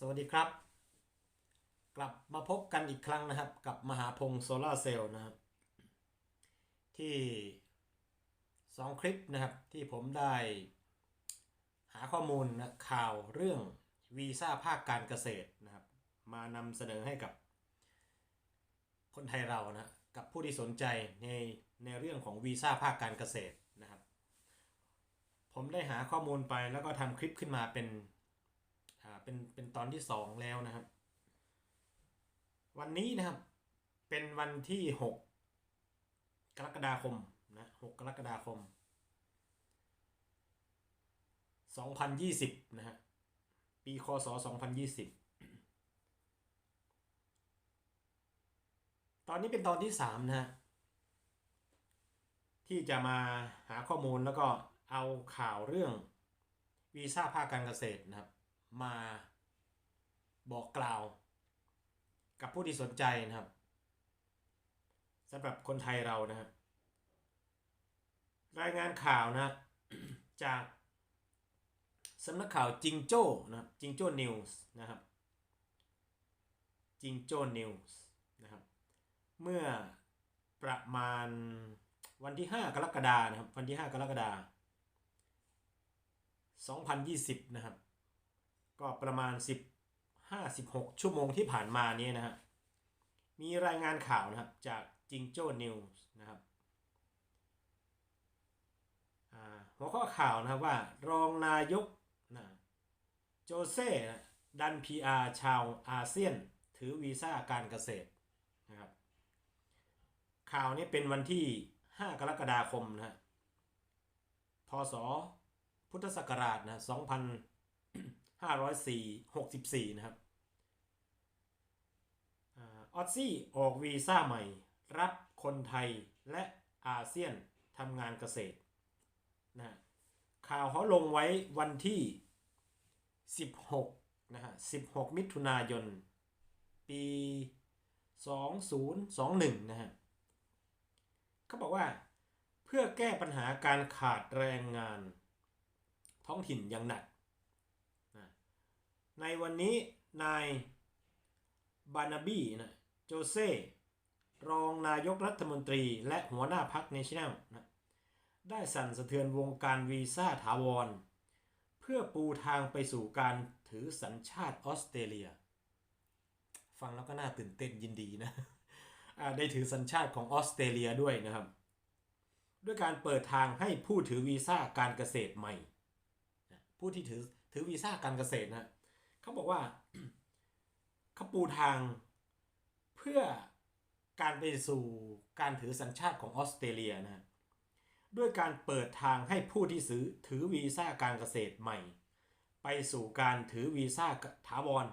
สวัสดีครับ กลับมาพบกันอีกครั้งนะครับ กับมหาพงศ์โซลาร์เซลล์นะครับ ที่ 2 คลิปนะครับที่ผมได้หาข้อมูลนะข่าวเรื่องวีซ่าภาคการเกษตรนะครับ มานำเสนอให้กับ คนไทยเรานะกับผู้ที่สนใจในในเรื่องของวีซ่าภาคการเกษตรนะครับ ผมได้หาข้อมูลไปแล้วก็ทำคลิปขึ้นมาเป็น เป็นเป็นตอนที่สองแล้วนะครับ วันนี้นะครับ เป็นวันที่6กกรกฎาคมนะ6กกรกฎาคม2020นยี่สิบนะฮะปีคศ2020ตอนนี้เป็นตอนที่3นะฮะที่จะมาหาข้อมูลแล้วก็เอาข่าวเรื่องวีซ่าภาคการเกษตรนะครับ มาบอกกล่าว กับผู้ที่สนใจนะครับสำหรับคนไทยเรานะครับรายงานข่าวนะ จากสำนักข่าวจิงโจ้นะครับจิงโจ้นิวส์นะครับจิงโจ้นิวส์นะครับเมื่อประมาณวันที่ 5 กรกฎานะครับวันที่ 5 กรกฎาคม2020 นะครับ ก็ประมาณ10 56ชั่วโมงที่ผ่านมานี้นะฮะมีรายงานข่าวนะครับจากจิงโจ้นิวส์นะครับหัวข้อข่าวนะครับว่ารองนายกนะโจเซ่นะดันพีอาชาวอาเซียน ถือวีซ่าการเกษตรนะครับข่าวนี้เป็นวันที่ 5 กรกฎาคมนะฮะพศพุทธศักราชนะ 2,000 564 นะครับออซซี่ออกวีซ่าใหม่ รับคนไทยและอาเซียนทำงานเกษตรนะข่าวเขาลงไว้วันที่ 16 นะฮะ 16 มิถุนายน ปี 2021 นะฮะเขาบอกว่าเพื่อแก้ปัญหาการขาดแรงงานท้องถิ่นอย่างหนัก ในวันนี้นายบานาบีนะโจเซ่รองนายกรัฐมนตรีและหัวหน้าพรรคเนชั่นแนลนะได้สั่นสะเทือนวงการวีซ่าถาวร เพื่อปูทางไปสู่การถือสัญชาติออสเตรเลีย ฟังแล้วก็น่าตื่นเต้นยินดีนะได้ถือสัญชาติของออสเตรเลียด้วยนะครับ ด้วยการเปิดทางให้ผู้ถือวีซ่าการเกษตรใหม่ ผู้ที่ถือถือวีซ่าการเกษตรนะ เขาบอกว่าเขาปูทางเพื่อการไปสู่การถือสัญชาติของออสเตรเลียนะฮะด้วยการเปิดทางให้ผู้ที่ซื้อถือวีซ่าการเกษตรใหม่ ไปสู่การถือวีซ่าถาวร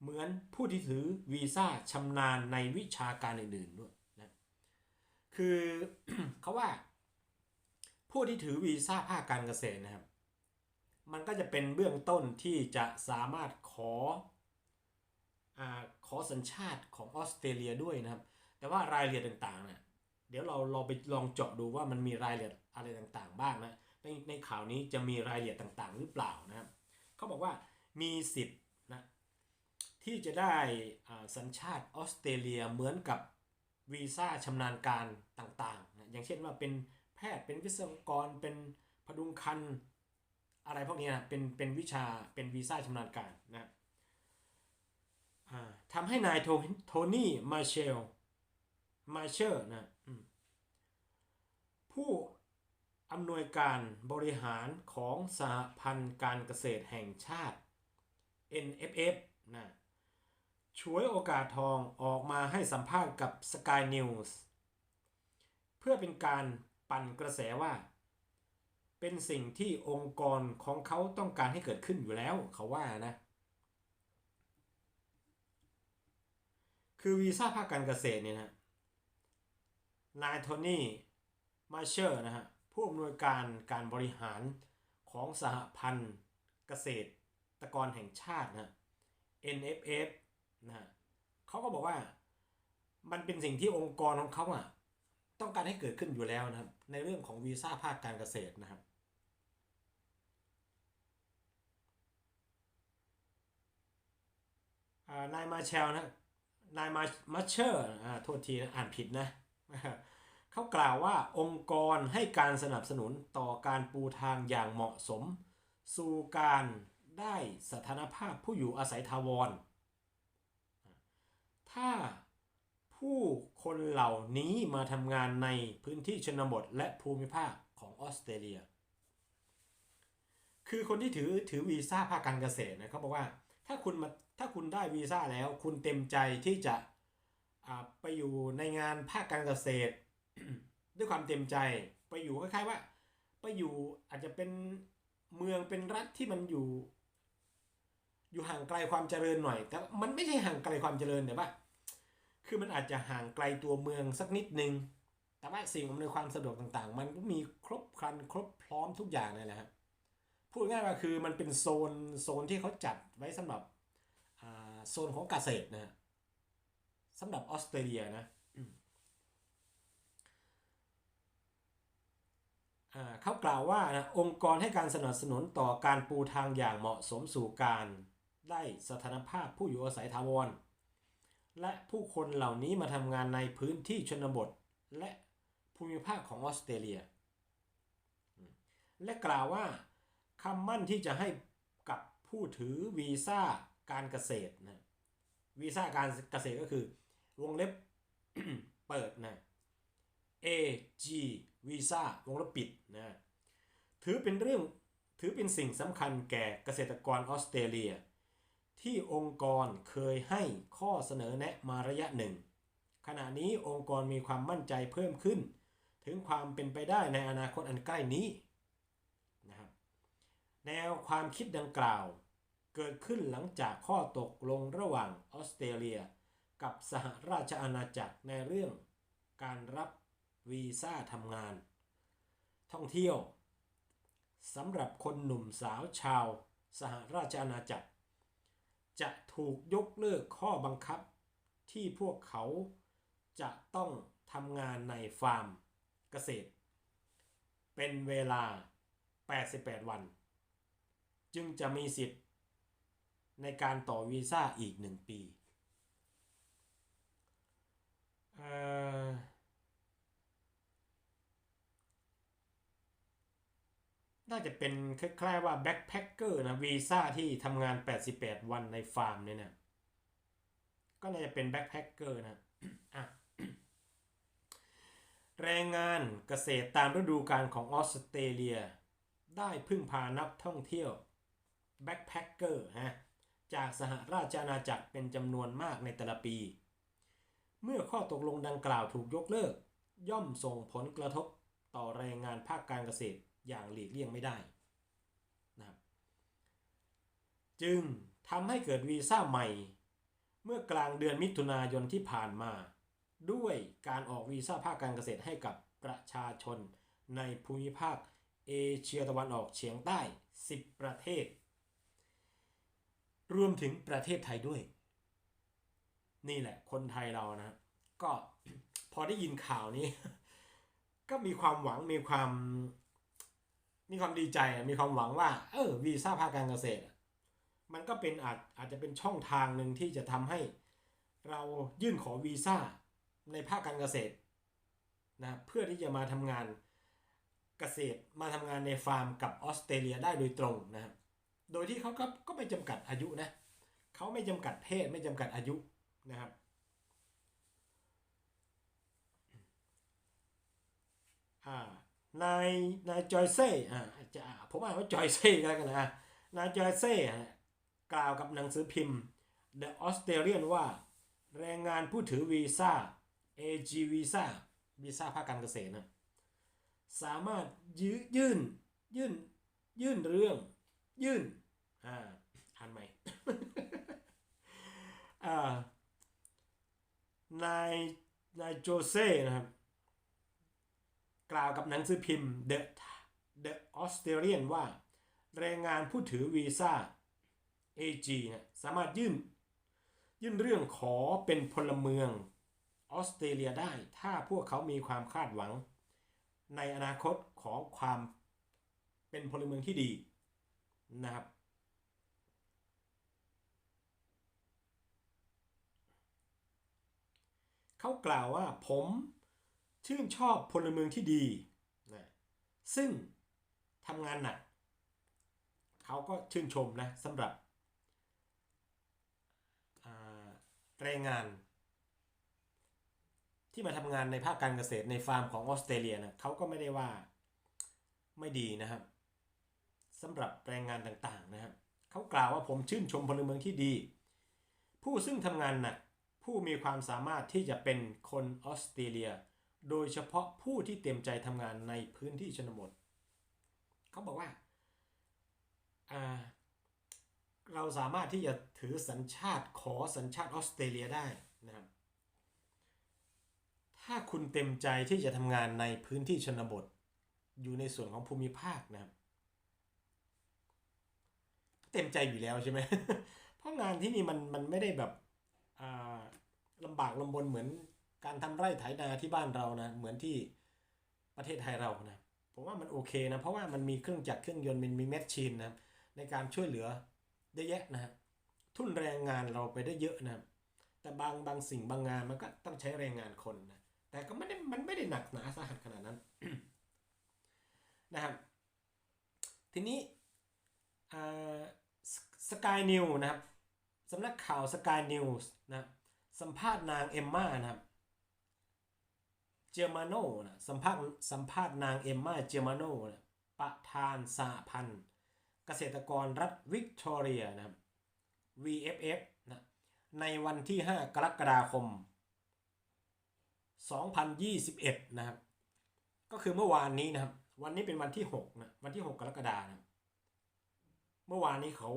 เหมือนผู้ที่ถือวีซ่าชำนาญในวิชาการอื่นๆด้วยนะคือเขาว่า ผู้ที่ถือวีซ่าภาคการเกษตรนะครับ มันก็จะเป็นเบื้องต้นที่จะสามารถขออาขอสัญชาติของออสเตรเลียด้วยนะครับ แต่ว่ารายละเอียดต่างๆเนี่ยเดี๋ยวเราเราไปลองเจาะดูว่ามันมีรายละเอียดอะไรต่างๆ บ้างนะในในข่าวนี้จะมีรายละเอียดต่างๆ หรือเปล่านะครับเขาบอกว่ามีสิทธิ์นะที่จะได้อ่าสัญชาติออสเตรเลียเหมือนกับวีซ่าชำนาญการต่างๆนะอย่างเช่นว่าเป็นแพทย์เป็นวิศวกรเป็นพดุงคัน อะไรพวกนี้นะเป็นเป็นวิชาเป็นวีซ่าชำนาญการนะทำให้นายโทนี่มาเชลมาเชอร์นะผู้อำนวยการบริหารของสหพันธ์การเกษตรแห่งชาติ NFF นะช่วยโอกาสทองออกมาให้สัมภาษณ์กับ Sky News เพื่อเป็นการปั่นกระแสว่า เป็นสิ่งที่องค์กรของเขาต้องการให้เกิดขึ้นอยู่แล้วเขาว่านะคือวีซ่าภาคการเกษตรเนี่ยนะนายโทนี่มาเชอร์นะฮะผู้อำนวยการการบริหารของสหพันธ์เกษตรตกรแห่งชาตินะ NFF นะฮะเขาก็บอกว่ามันเป็นสิ่งที่องค์กรของเขาอะต้องการให้เกิดขึ้นอยู่แล้วนะครับ ในเรื่องของวีซ่าภาคการเกษตรนะครับ เเอ่า นายมาเชลนะนายมามาเชอร์อ่าโทษทีนะอ่านผิดนะเขากล่าวว่าองค์กรให้การสนับสนุนต่อการปูทางอย่างเหมาะสม สู่การได้สถานภาพผู้อยู่อาศัยทาวร ถ้าผู้คนเหล่านี้มาทำงานในพื้นที่ชนบทและภูมิภาคของออสเตรเลีย คือคนที่ถือถือวีซ่าภาคการเกษตรนะเขาบอกว่าถ้าคุณมา ถ้าคุณได้วีซ่าแล้วคุณเต็มใจที่จะไปอยู่ในงานภาคการเกษตร ด้วยความเต็มใจไปอยู่คล้ายๆว่า ไปอยู่อาจจะเป็นเมืองเป็นรัฐที่มันอยู่ อยู่ห่างไกลความเจริญหน่อย แต่มันไม่ใช่ห่างไกลความเจริญแต่ว่า คือมันอาจจะห่างไกลตัวเมืองสักนิดนึง แต่ว่าสิ่งอำนวยความสะดวกต่างๆ มันก็มีครบครันครบพร้อมทุกอย่างเลยแหละครับพูดง่ายๆว่าคือมันเป็นโซนโซนที่เขาจัดไว้สำหรับ โซนของเกษตรนะสำหรับออสเตรเลียนะเขากล่าวว่านะองค์กรให้การสนับสนุนต่อการปูทางอย่างเหมาะสมสู่การได้สถานภาพผู้อยู่อาศัยถาวร และผู้คนเหล่านี้มาทำงานในพื้นที่ชนบท และภูมิภาคของออสเตรเลีย และกล่าวว่าคำมั่นที่จะให้กับผู้ถือวีซ่า การเกษตรนะวีซ่าการเกษตรก็คือ วงเล็บเปิดนะ AG วีซ่าวงเล็บปิดนะถือเป็นเรื่องถือเป็นสิ่งสำคัญแก่เกษตรกรออสเตรเลีย ที่องค์กรเคยให้ข้อเสนอแนะมาระยะหนึ่ง ขณะนี้องค์กรมีความมั่นใจเพิ่มขึ้น ถึงความเป็นไปได้ในอนาคตอันใกล้นี้นะครับแนวความคิดดังกล่าว เกิดขึ้นหลังจากข้อตกลงระหว่างออสเตรเลีย กับสหราชอาณาจักรในเรื่องการรับวีซ่าทำงาน ท่องเที่ยวสำหรับคนหนุ่มสาวชาวสหราชอาณาจักร จะถูกยกเลิกข้อบังคับที่พวกเขาจะต้องทำงานในฟาร์มเกษตร เป็นเวลา 88 วัน จึงจะมีสิทธิ์ ในการต่อวีซ่าอีก 1 ปี น่าจะเป็นคล้ายๆว่าแบ็คแพคเกอร์นะวีซ่าที่ทำงาน 88 วันในฟาร์มเนี่ยนะก็น่าจะเป็นแบ็คแพคเกอร์นะอะแรงงานเกษตรตามฤดูกาลของออสเตรเลีย ได้พึ่งพานักท่องเที่ยวแบ็คแพคเกอร์ฮะ จากสหราชอาณาจักรเป็นจำนวนมากในแต่ละปี เมื่อข้อตกลงดังกล่าวถูกยกเลิก ย่อมส่งผลกระทบต่อแรงงานภาคการเกษตรอย่างหลีกเลี่ยงไม่ได้นะครับจึงทำให้เกิดวีซ่าใหม่ เมื่อกลางเดือนมิถุนายนที่ผ่านมา ด้วยการออกวีซ่าภาคการเกษตรให้กับประชาชนในภูมิภาคเอเชียตะวันออกเฉียงใต้ 10 ประเทศ รวมถึงประเทศไทยด้วย นี่แหละ คนไทยเรานะ ก็พอได้ยินข่าวนี้ ก็มีความหวังมีความ มีความดีใจมีความหวังว่า เออวีซ่าภาคการเกษตร มันก็เป็นอาจอาจจะเป็นช่องทางหนึ่งที่จะทำให้เรายื่นขอวีซ่าในภาคการเกษตรนะเพื่อที่จะมาทำงานเกษตรมาทำงานในฟาร์มกับออสเตรเลียได้โดยตรงนะครับ โดยที่เขาก็ก็ไม่จำกัดอายุนะเขาไม่จำกัดเพศไม่จำกัดอายุนะครับ อ่านายนายจอยเซ่อ่าจะผมอ่านว่าจอยเซ่กันนะนายจอยเซ่กล่าวกับหนังสือพิมพ์ The Australian ว่า แรงงานผู้ถือวีซ่า AG วีซ่าวีซ่าภาคการเกษตรนะสามารถยืยื่น ยื่น ยื่นเรื่อง ยื่น อ่าอ่านใหม่อ่านายนายโจเซ่นะครับ กล่าวกับหนังสือพิมพ์ The The Australian ว่า แรงงานผู้ถือวีซ่า AG เนี่ยสามารถยื่น ยื่นเรื่องขอเป็นพลเมืองออสเตรเลียได้ ถ้าพวกเขามีความคาดหวัง ในอนาคตของความเป็นพลเมืองที่ดีนะครับ เขากล่าวว่าผมชื่นชอบพลเมืองที่ดีนะซึ่งทำงานหนักเขาก็ชื่นชมนะสำหรับแรงงาน ที่มาทำงานในภาคการเกษตรในฟาร์มของออสเตรเลียนะเขาก็ไม่ได้ว่าไม่ดีนะครับสำหรับแรงงานต่างๆนะครับเขากล่าวว่าผมชื่นชมพลเมืองที่ดี ผู้ซึ่งทำงานหนัก ผู้มีความสามารถที่จะเป็นคนออสเตรเลีย โดยเฉพาะผู้ที่เต็มใจทำงานในพื้นที่ชนบทเขาบอกว่าเราสามารถที่จะถือสัญชาติขอสัญชาติออสเตรเลียได้นะครับ ถ้าคุณเต็มใจที่จะทำงานในพื้นที่ชนบท อยู่ในส่วนของภูมิภาคนะครับ เต็มใจอยู่แล้วใช่ไหมเพราะงานที่นี่มันมันไม่ได้แบบ อ่าลำบากลำบนเหมือนการทำไร่ไถนาที่บ้านเรานะ เหมือนที่ประเทศไทยเรานะผมว่ามันโอเคนะ เพราะว่ามันมีเครื่องจักรเครื่องยนต์มันมีแมชชีนนะครับในการช่วยเหลือเยอะแยะนะครับทุนแรงงานเราไปได้เยอะนะครับแต่บางบางสิ่งบางงานมันก็ต้องใช้แรงงานคนนะแต่ก็ไม่ได้มันไม่ได้หนักหนาสาหัสขนาดนั้นนะครับทีนี้สกายนิวนะครับสำนักข่าวสกายนิวส์นะครับ สัมภาษณ์นางเอมมานะครับเจอมาโนนะสัมภาษณ์สัมภาษณ์นางเอมมาเจอมาโนนะประธานสหพันธ์ เกษตรกรรัฐวิกตอเรียนะครับ VFF นะในวันที่ 5 กรกฎาคม 2021 นะครับ ก็คือเมื่อวานนี้นะครับ วันนี้เป็นวันที่6นะวันที่ 6 กรกฎาคมนะเมื่อวานนี้เขา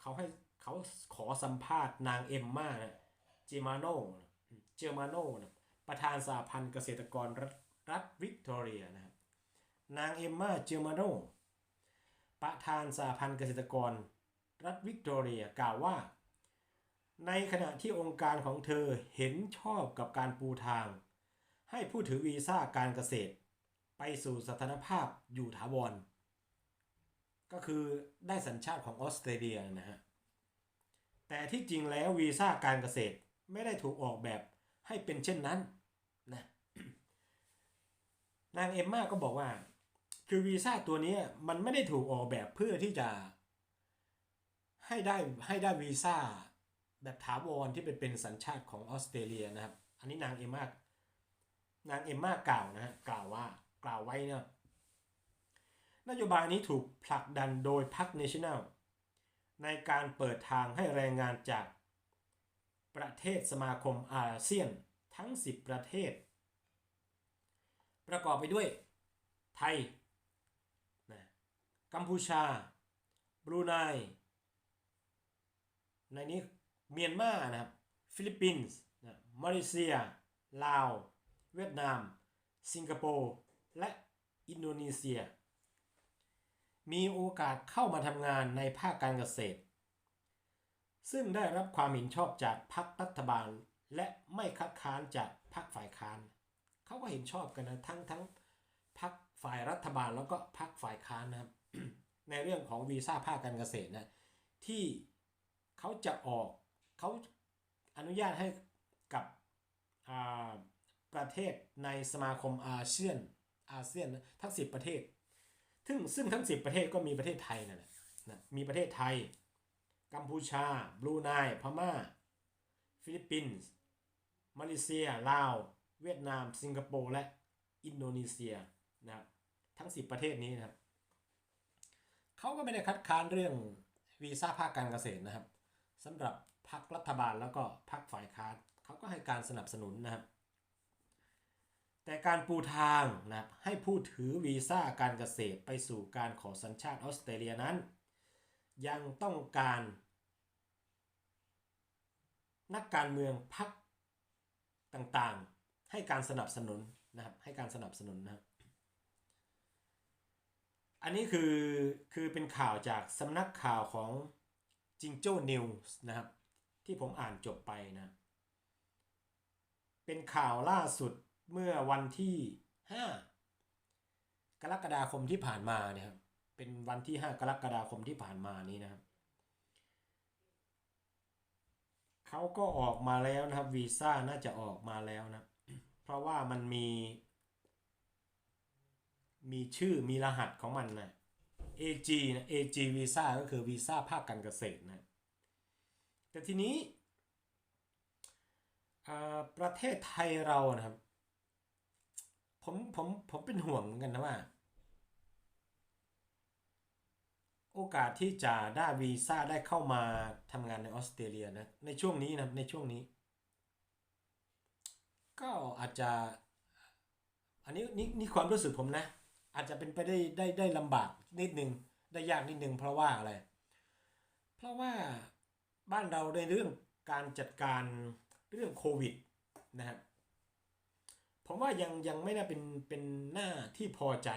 เขาให้เขาขอสัมภาษณ์นางเอมมานะ เจมาโนเจมาโนนะประธานสหพันธ์เกษตรกรรัฐรัฐวิกตอเรียนะครับนางเอมมาเจมาโนประธานสหพันธ์เกษตรกร รัฐวิกตอเรียกล่าวว่า ในขณะที่องค์การของเธอเห็นชอบกับการปูทาง ให้ผู้ถือวีซ่าการเกษตร ไปสู่สถานภาพอยู่ถาวร ก็คือได้สัญชาติของออสเตรเลียนะฮะแต่ที่จริงแล้ววีซ่าการเกษตร ไม่ได้ถูกออกแบบให้เป็นเช่นนั้นนะนางเอมมาก็บอกว่า คือวีซ่าตัวนี้มันไม่ได้ถูกออกแบบเพื่อที่จะ ให้ได้ให้ได้วีซ่าแบบถาวรที่เป็นเป็นสัญชาติของออสเตรเลียนะครับ อันนี้นางเอมมานางเอมมากล่าวนะฮะกล่าวว่ากล่าวไว้นะนโยบายนี้ถูกผลักดันโดยพรรคเนชั่นแนลในการเปิดทางให้แรงงานจาก ประเทศสมาคมอาเซียนทั้ง 10 ประเทศ ประกอบไปด้วย ไทยนะกัมพูชา บรูไน ในนี้เมียนมานะครับ ฟิลิปปินส์นะมาเลเซีย ลาว เวียดนาม สิงคโปร์ และอินโดนีเซีย มีโอกาสเข้ามาทำงานในภาคการเกษตร ซึ่งได้รับความเห็นชอบจากพรรครัฐบาล และไม่คัดค้านจากพรรคฝ่ายค้านเขาก็เห็นชอบกันนะทั้งทั้งพรรคฝ่ายรัฐบาลแล้วก็พรรคฝ่ายค้านนะครับในเรื่องของวีซ่าภาคการเกษตรนะที่เขาจะออกเขาอนุญาตให้กับประเทศในสมาคมอาเซียนอาเซียนทั้ง 10 ประเทศ ซึ่งซึ่งทั้ง 10 ประเทศก็มีประเทศไทยนั่นแหละนะมีประเทศไทย กัมพูชา บรูไน พม่า ฟิลิปปินส์ มาเลเซีย ลาว เวียดนาม สิงคโปร์ และอินโดนีเซียนะครับ ทั้ง 10 ประเทศนี้นะครับ เขาก็ไม่ได้คัดค้านเรื่องวีซ่าภาคการเกษตรนะครับสำหรับพรรครัฐบาลแล้วก็พรรคฝ่ายค้านเขาก็ให้การสนับสนุนนะครับ แต่การปูทางนะครับให้ผู้ถือวีซ่าการเกษตรไปสู่การขอสัญชาติออสเตรเลียนั้น ยังต้องการ นักการเมืองพรรคต่างๆ ให้การสนับสนุนนะครับให้การสนับสนุนนะครับอันนี้คือคือเป็นข่าวจากสำนักข่าวของจิงโจ้นิวส์นะครับ ที่ผมอ่านจบไปนะ เป็นข่าวล่าสุดเมื่อวันที่ 5 กรกฎาคมที่ผ่านมาเนี่ยครับ เป็นวันที่ 5 กรกฎาคมที่ผ่านมานี้นะครับเขาก็ออกมาแล้วนะครับวีซ่าน่าจะออกมาแล้วนะ เพราะว่ามันมี มีชื่อมีรหัสของมันนะ AG นะ AG Visa ก็คือวีซ่าภาคการเกษตรนะ แต่ทีนี้ประเทศไทยเรานะครับ ผมผมผมเป็นห่วงเหมือนกันนะว่า โอกาสที่จะได้วีซ่าได้เข้ามาทำงานในออสเตรเลียนะในช่วงนี้นะในช่วงนี้ ก็อาจจะอันนี้นี่นี่ความรู้สึกผมนะ อาจจะเป็นไปได้ได้ได้ลำบากนิดนึงได้ยากนิดนึงเพราะว่าอะไร เพราะว่าบ้านเราในเรื่องการจัดการเรื่องโควิดนะครับผมว่ายังยังไม่ได้เป็นเป็นหน้าที่พอใจ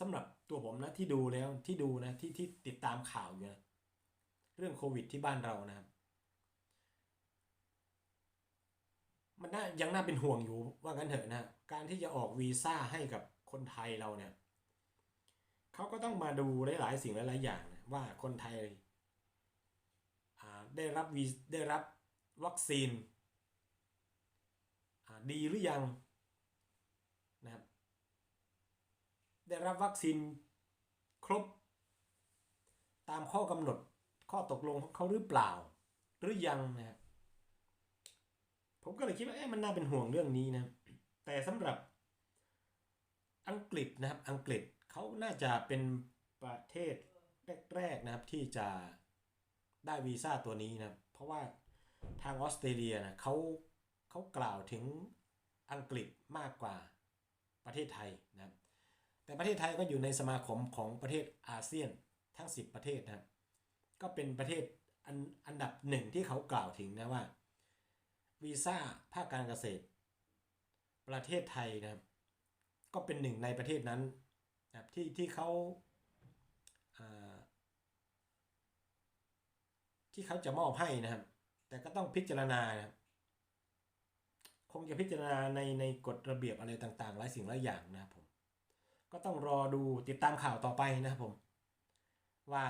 สำหรับตัวผมนะที่ดูแล้วที่ดูนะที่ที่ติดตามข่าวอยู่นะเรื่องโควิดที่บ้านเรานะครับ มันน่ายังน่าเป็นห่วงอยู่ว่างั้นเถอะนะการที่จะออกวีซ่าให้กับคนไทยเราเนี่ยเขาก็ต้องมาดูหลายๆสิ่งหลายๆอย่างนะว่าคนไทยได้รับวีได้รับวัคซีนดีหรือยังนะครับ ได้รับวัคซีนครบ ตามข้อกำหนดข้อตกลงของเขาหรือเปล่า หรือยังนะครับผมก็เลยคิดว่าเอ๊ะมันน่าเป็นห่วงเรื่องนี้นะ แต่สำหรับอังกฤษนะครับอังกฤษเขาน่าจะเป็นประเทศแรกๆนะครับที่จะได้วีซ่าตัวนี้นะเพราะว่าทางออสเตรเลียนะเขาเขากล่าวถึงอังกฤษมากกว่าประเทศไทยนะครับ แต่ประเทศไทยก็อยู่ในสมาคมของประเทศอาเซียนทั้ง 10 ประเทศนะก็เป็นประเทศอันอันดับหนึ่งที่เขากล่าวถึงนะว่าวีซ่าภาคการเกษตร ประเทศไทยนะครับ ก็เป็นหนึ่งในประเทศนั้นนะครับที่ที่เขาาที่เขาจะมอบให้นะครับ แต่ก็ต้องพิจารณานะครับคงจะพิจารณาในในกฎระเบียบอะไรต่างๆ หลายสิ่งหลายอย่างนะครับผม ก็ต้องรอดูติดตามข่าวต่อไปนะครับผม ว่า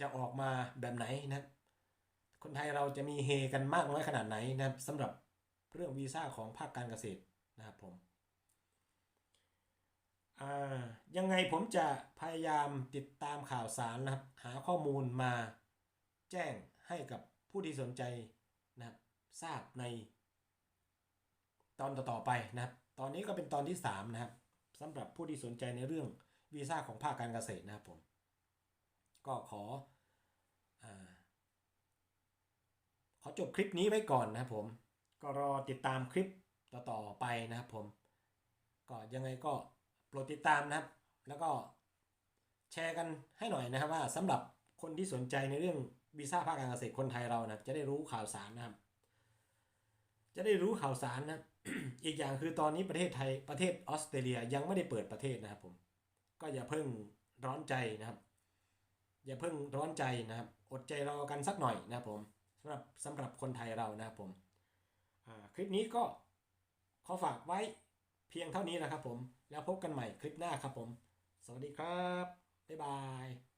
จะออกมาแบบไหนนะคนไทยเราจะมีเฮกันมากน้อยขนาดไหนนะครับสำหรับเรื่องวีซ่าของภาคการเกษตรนะครับผมยังไงผมจะพยายามติดตามข่าวสารนะครับ หาข้อมูลมาแจ้งให้กับผู้ที่สนใจนะครับทราบในตอนต่อๆไปนะครับ ตอนนี้ก็เป็นตอนที่ 3 นะครับ สำหรับผู้ที่สนใจในเรื่องวีซ่าของภาคการเกษตรนะครับผม ก็ขออขอจบคลิปนี้ไว้ก่อนนะครับผม ก็รอติดตามคลิปต่อๆไปนะครับผม ก็ยังไงก็โปรดติดตามนะครับ แล้วก็แชร์กันให้หน่อยนะครับว่าสำหรับคนที่สนใจในเรื่องวีซ่าภาคการเกษตรคนไทยเรานะจะได้รู้ข่าวสารนะครับ จะได้รู้ข่าวสารนะครับ อีกอย่างคือตอนนี้ประเทศไทยประเทศออสเตรเลียยังไม่ได้เปิดประเทศนะครับผมก็อย่าเพิ่งร้อนใจนะครับ อย่าเพิ่งร้อนใจนะครับ อดใจรอกันสักหน่อยนะครับผมสำหรับสำหรับคนไทยเรานะครับผมคลิปนี้ก็ขอฝากไว้เพียงเท่านี้นะครับผม แล้วพบกันใหม่คลิปหน้าครับผม สวัสดีครับ บ๊ายบาย